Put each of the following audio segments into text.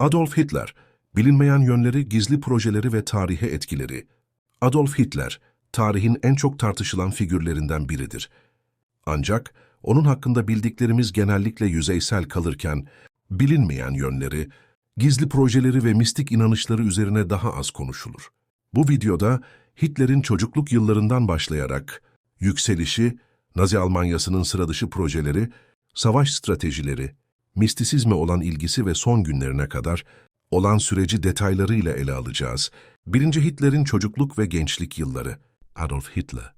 Adolf Hitler, bilinmeyen yönleri, gizli projeleri ve tarihe etkileri. Adolf Hitler, tarihin en çok tartışılan figürlerinden biridir. Ancak onun hakkında bildiklerimiz genellikle yüzeysel kalırken, bilinmeyen yönleri, gizli projeleri ve mistik inanışları üzerine daha az konuşulur. Bu videoda Hitler'in çocukluk yıllarından başlayarak yükselişi, Nazi Almanyası'nın sıradışı projeleri, savaş stratejileri, mistisizme olan ilgisi ve son günlerine kadar olan süreci detaylarıyla ele alacağız. Birinci Hitler'in çocukluk ve gençlik yılları. Adolf Hitler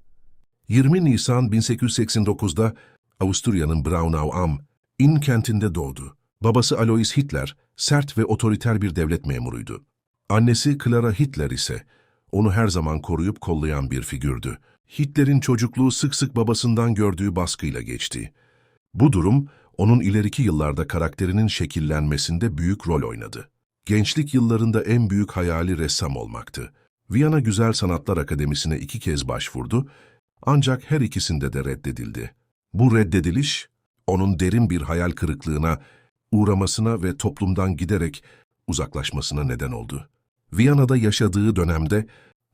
20 Nisan 1889'da Avusturya'nın Braunau am Inn kentinde doğdu. Babası Alois Hitler, sert ve otoriter bir devlet memuruydu. Annesi Clara Hitler ise onu her zaman koruyup kollayan bir figürdü. Hitler'in çocukluğu sık sık babasından gördüğü baskıyla geçti. Bu durum, onun ileriki yıllarda karakterinin şekillenmesinde büyük rol oynadı. Gençlik yıllarında en büyük hayali ressam olmaktı. Viyana Güzel Sanatlar Akademisi'ne iki kez başvurdu, ancak her ikisinde de reddedildi. Bu reddediliş, onun derin bir hayal kırıklığına, uğramasına ve toplumdan giderek uzaklaşmasına neden oldu. Viyana'da yaşadığı dönemde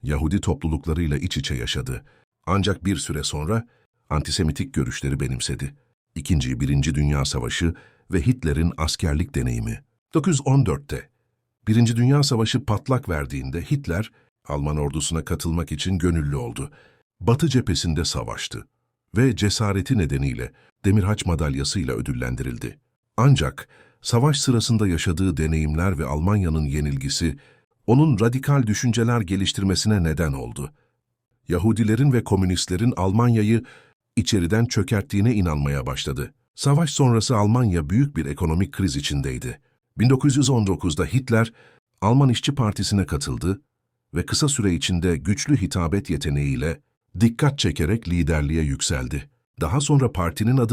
Yahudi topluluklarıyla iç içe yaşadı. Ancak bir süre sonra antisemitik görüşleri benimsedi. İkinci, Birinci Dünya Savaşı ve Hitler'in askerlik deneyimi. 1914'te Birinci Dünya Savaşı patlak verdiğinde Hitler, Alman ordusuna katılmak için gönüllü oldu. Batı cephesinde savaştı ve cesareti nedeniyle Demirhaç madalyasıyla ödüllendirildi. Ancak savaş sırasında yaşadığı deneyimler ve Almanya'nın yenilgisi onun radikal düşünceler geliştirmesine neden oldu. Yahudilerin ve komünistlerin Almanya'yı içeriden çökerttiğine inanmaya başladı. Savaş sonrası Almanya büyük bir ekonomik kriz içindeydi. 1919'da Hitler, Alman İşçi Partisi'ne katıldı ve kısa süre içinde güçlü hitabet yeteneğiyle dikkat çekerek liderliğe yükseldi. Daha sonra partinin adını